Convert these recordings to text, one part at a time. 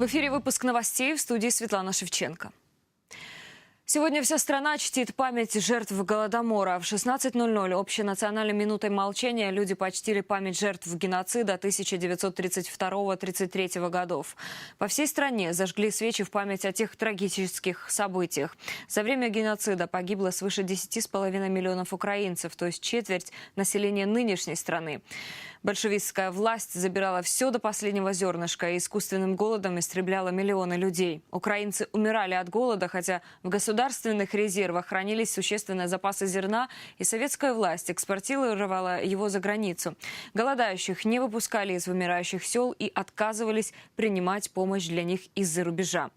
В эфире выпуск новостей в студии Светлана Шевченко. Сегодня вся страна чтит память жертв Голодомора. В 16.00 общенациональной минутой молчания люди почтили память жертв геноцида 1932-33 годов. По всей стране зажгли свечи в память о тех трагических событиях. За время геноцида погибло свыше 10,5 миллионов украинцев, то есть четверть населения нынешней страны. Большевистская власть забирала все до последнего зернышка и искусственным голодом истребляла миллионы людей. Украинцы умирали от голода, хотя в государственных резервах хранились существенные запасы зерна, и советская власть экспортировала его за границу. Голодающих не выпускали из вымирающих сел и отказывались принимать помощь для них из-за рубежа.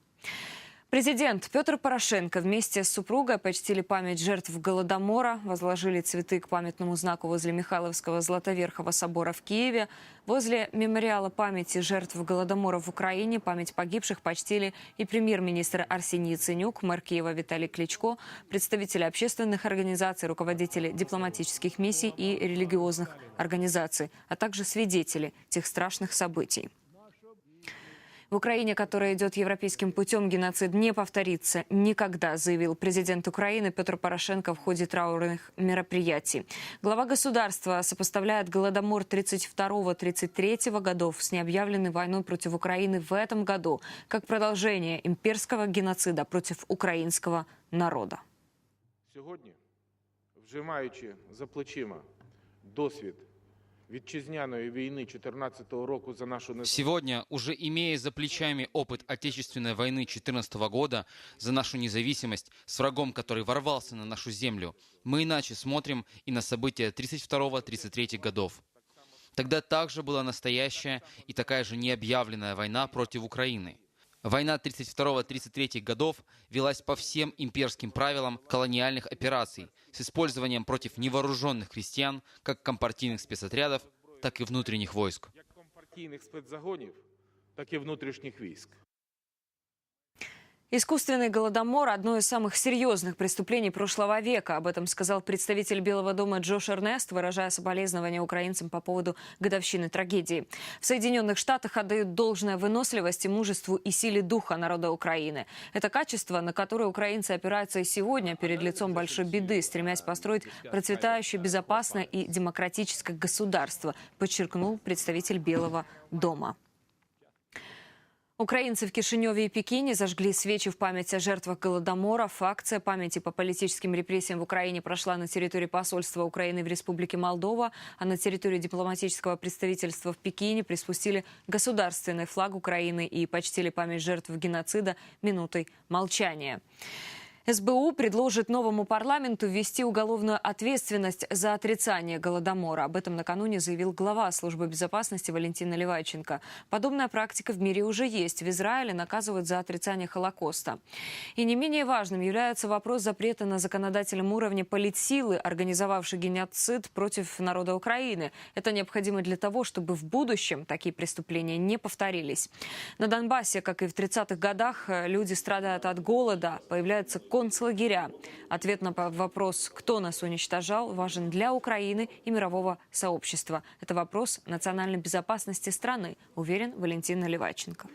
Президент Петр Порошенко вместе с супругой почтили память жертв Голодомора, возложили цветы к памятному знаку возле Михайловского Златоверхого собора в Киеве. Возле мемориала памяти жертв Голодомора в Украине память погибших почтили и премьер-министр Арсений Яценюк, мэр Киева Виталий Кличко, представители общественных организаций, руководители дипломатических миссий и религиозных организаций, а также свидетели тех страшных событий. В Украине, которая идет европейским путем, геноцид не повторится никогда, заявил президент Украины Петр Порошенко в ходе траурных мероприятий. Глава государства сопоставляет Голодомор 32-33 годов с необъявленной войной против Украины в этом году как продолжение имперского геноцида против украинского народа. Сьогодні, вже маючи за плечима досвід Сегодня, уже имея за плечами опыт Отечественной войны 2014 года за нашу независимость с врагом, который ворвался на нашу землю, мы иначе смотрим и на события 32-33 годов. Тогда также была настоящая и такая же необъявленная война против Украины. Война 32-33 годов велась по всем имперским правилам колониальных операций с использованием против невооруженных крестьян как компартийных спецотрядов, так и внутренних войск. як компартійних спецзагонів, так і внутрішніх військ. Искусственный голодомор – одно из самых серьезных преступлений прошлого века. Об этом сказал представитель Белого дома Джош Эрнест, выражая соболезнования украинцам по поводу годовщины трагедии. В Соединенных Штатах отдают должное выносливости, мужеству и силе духа народа Украины. Это качество, на которое украинцы опираются и сегодня перед лицом большой беды, стремясь построить процветающее, безопасное и демократическое государство, подчеркнул представитель Белого дома. Украинцы в Кишиневе и Пекине зажгли свечи в память о жертвах Голодомора. Акция памяти по политическим репрессиям в Украине прошла на территории посольства Украины в Республике Молдова, а на территории дипломатического представительства в Пекине приспустили государственный флаг Украины и почтили память жертв геноцида минутой молчания. СБУ предложит новому парламенту ввести уголовную ответственность за отрицание Голодомора. Об этом накануне заявил глава службы безопасности Валентин Наливайченко. Подобная практика в мире уже есть. В Израиле наказывают за отрицание Холокоста. И не менее важным является вопрос запрета на законодательном уровне политсилы, организовавшей геноцид против народа Украины. Это необходимо для того, чтобы в будущем такие преступления не повторились. На Донбассе, как и в 30-х годах, люди страдают от голода, появляются концлагеря. Ответ на вопрос, кто нас уничтожал, важен для Украины и мирового сообщества. Это вопрос национальной безопасности страны, уверен Валентин Наливайченко.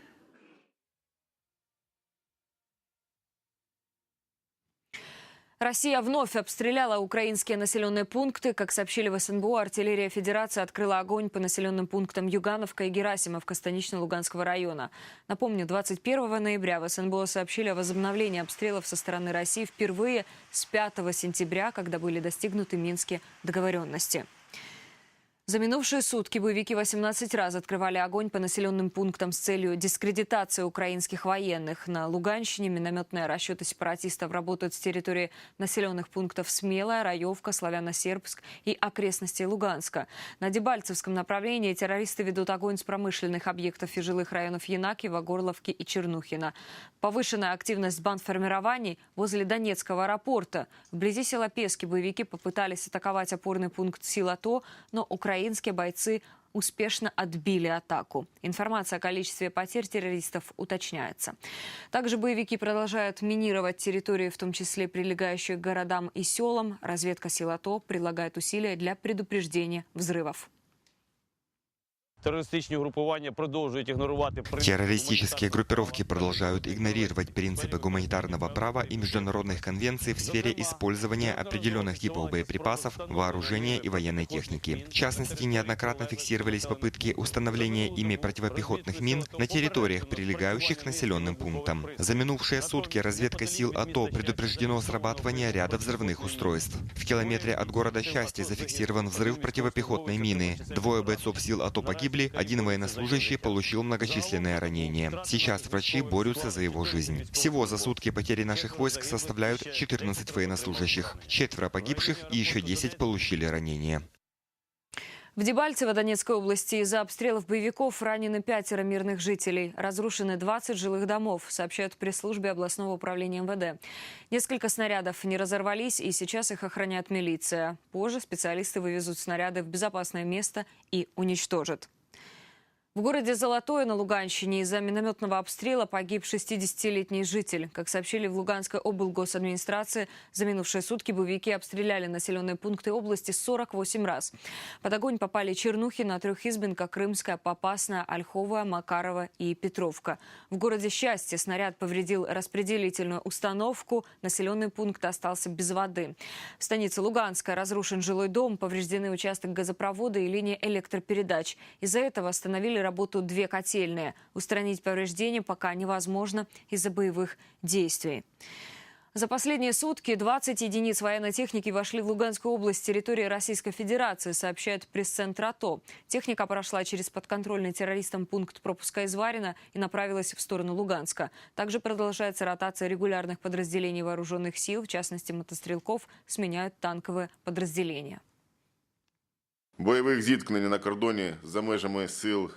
Россия вновь обстреляла украинские населенные пункты. Как сообщили в СНБО, артиллерия Федерации открыла огонь по населенным пунктам Югановка и Герасимовка Станично-Луганского района. Напомню, 21 ноября в СНБО сообщили о возобновлении обстрелов со стороны России впервые с 5 сентября, когда были достигнуты минские договоренности. За минувшие сутки боевики 18 раз открывали огонь по населенным пунктам с целью дискредитации украинских военных. На Луганщине минометные расчеты сепаратистов работают с территории населенных пунктов Смелая, Раевка, Славяно-Сербск и окрестностей Луганска. На Дебальцевском направлении террористы ведут огонь с промышленных объектов и жилых районов Янакиева, Горловки и Чернухина. Повышенная активность бандформирований возле Донецкого аэропорта. Вблизи села Пески боевики попытались атаковать опорный пункт Силато, но Украина украинские бойцы успешно отбили атаку. Информация о количестве потерь террористов уточняется. Также боевики продолжают минировать территории, в том числе прилегающие к городам и селам. Разведка сил АТО прилагает усилия для предупреждения взрывов. Террористические группировки продолжают игнорировать принципы гуманитарного права и международных конвенций в сфере использования определенных типов боеприпасов, вооружения и военной техники. В частности, неоднократно фиксировались попытки установления ими противопехотных мин на территориях, прилегающих к населенным пунктам. За минувшие сутки разведка сил АТО предупреждено срабатывание ряда взрывных устройств. В километре от города Счастье зафиксирован взрыв противопехотной мины. Двое бойцов сил АТО погибли, один военнослужащий получил многочисленные ранения. Сейчас врачи борются за его жизнь. Всего за сутки потери наших войск составляют 14 военнослужащих. Четверо погибших и еще 10 получили ранения. В Дебальцево Донецкой области из-за обстрелов боевиков ранены пятеро мирных жителей. Разрушены 20 жилых домов, сообщают в пресс-службе областного управления МВД. Несколько снарядов не разорвались, и сейчас их охраняет милиция. Позже специалисты вывезут снаряды в безопасное место и уничтожат. В городе Золотое на Луганщине из-за минометного обстрела погиб 60-летний житель. Как сообщили в Луганской облгосадминистрации, за минувшие сутки боевики обстреляли населенные пункты области 48 раз. Под огонь попали Чернухина, Трехизбенка, Крымская, Попасная, Ольховая, Макарова и Петровка. В городе Счастье снаряд повредил распределительную установку. Населенный пункт остался без воды. В станице Луганская разрушен жилой дом, повреждены участок газопровода и линия электропередач. Из-за этого остановили работу две котельные. Устранить повреждения пока невозможно из-за боевых действий. За последние сутки 20 единиц военной техники вошли в Луганскую область территории Российской Федерации, сообщает пресс-центр АТО. Техника прошла через подконтрольный террористам пункт пропуска Изварина и направилась в сторону Луганска. Также продолжается ротация регулярных подразделений вооруженных сил, в частности мотострелков, сменяют танковые подразделения. Бойових зіткнень на кордоні за межами сил,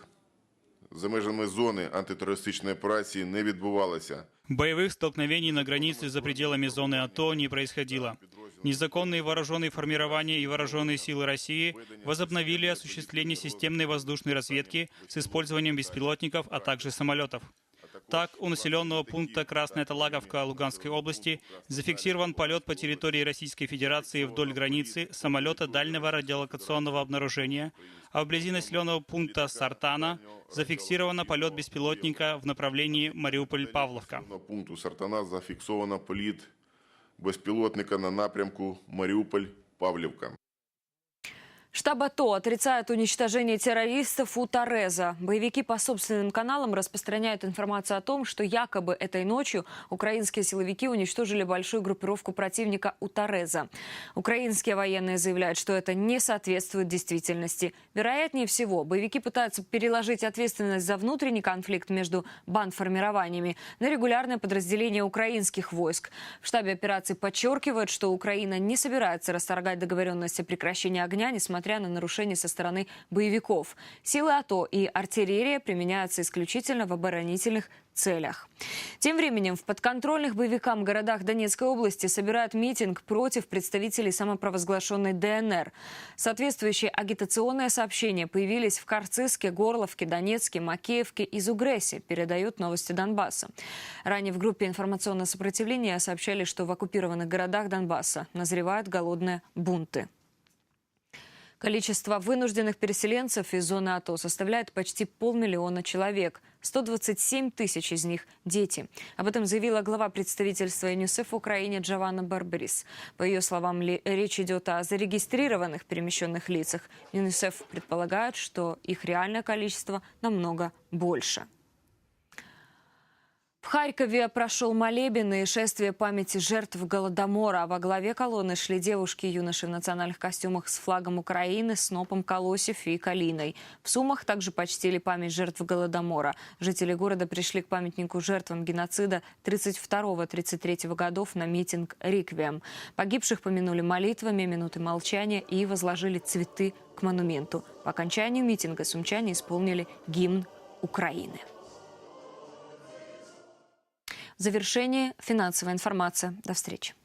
за межами зони антитерористичної операції не відбувалося. Боевых столкновений на границе за пределами зоны АТО не происходило. Незаконные вооруженные формирования и вооруженные силы России возобновили осуществление системной воздушной разведки с использованием беспилотников, а также самолетов. Так, у населенного пункта Красная Талаговка Луганской области зафиксирован полет по территории Российской Федерации вдоль границы самолета дальнего радиолокационного обнаружения, а вблизи населенного пункта Сартана зафиксировано полет беспилотника в направлении Мариуполь-Павловка. На пункту Сартана зафіксовано політ безпілотника на напрямку Маріуполь-Павлівка. Штаб АТО отрицает уничтожение террористов у Тореза. Боевики по собственным каналам распространяют информацию о том, что якобы этой ночью украинские силовики уничтожили большую группировку противника у Тореза. Украинские военные заявляют, что это не соответствует действительности. Вероятнее всего, боевики пытаются переложить ответственность за внутренний конфликт между бандформированиями на регулярное подразделение украинских войск. В штабе операции подчеркивают, что Украина не собирается расторгать договоренность о прекращении огня, несмотря на нарушения со стороны боевиков. Силы АТО и артиллерия применяются исключительно в оборонительных целях. Тем временем в подконтрольных боевикам городах Донецкой области собирают митинг против представителей самопровозглашенной ДНР. Соответствующие агитационные сообщения появились в Карциске, Горловке, Донецке, Макеевке и Зугрессе, передают новости Донбасса. Ранее в группе информационного сопротивления сообщали, что в оккупированных городах Донбасса назревают голодные бунты. Количество вынужденных переселенцев из зоны АТО составляет почти полмиллиона человек. 127 тысяч из них – дети. Об этом заявила глава представительства ЮНИСЕФ в Украине Джованна Барбарис. По ее словам, речь идет о зарегистрированных перемещенных лицах. ЮНИСЕФ предполагает, что их реальное количество намного больше. Харькове прошел молебен и шествие памяти жертв Голодомора. Во главе колонны шли девушки и юноши в национальных костюмах с флагом Украины, снопом колосьев и калиной. В Сумах также почтили память жертв Голодомора. Жители города пришли к памятнику жертвам геноцида 32-33 годов на митинг «Риквием». Погибших помянули молитвами, минуты молчания и возложили цветы к монументу. По окончанию митинга сумчане исполнили гимн Украины. Завершение финансовая информация. До встречи.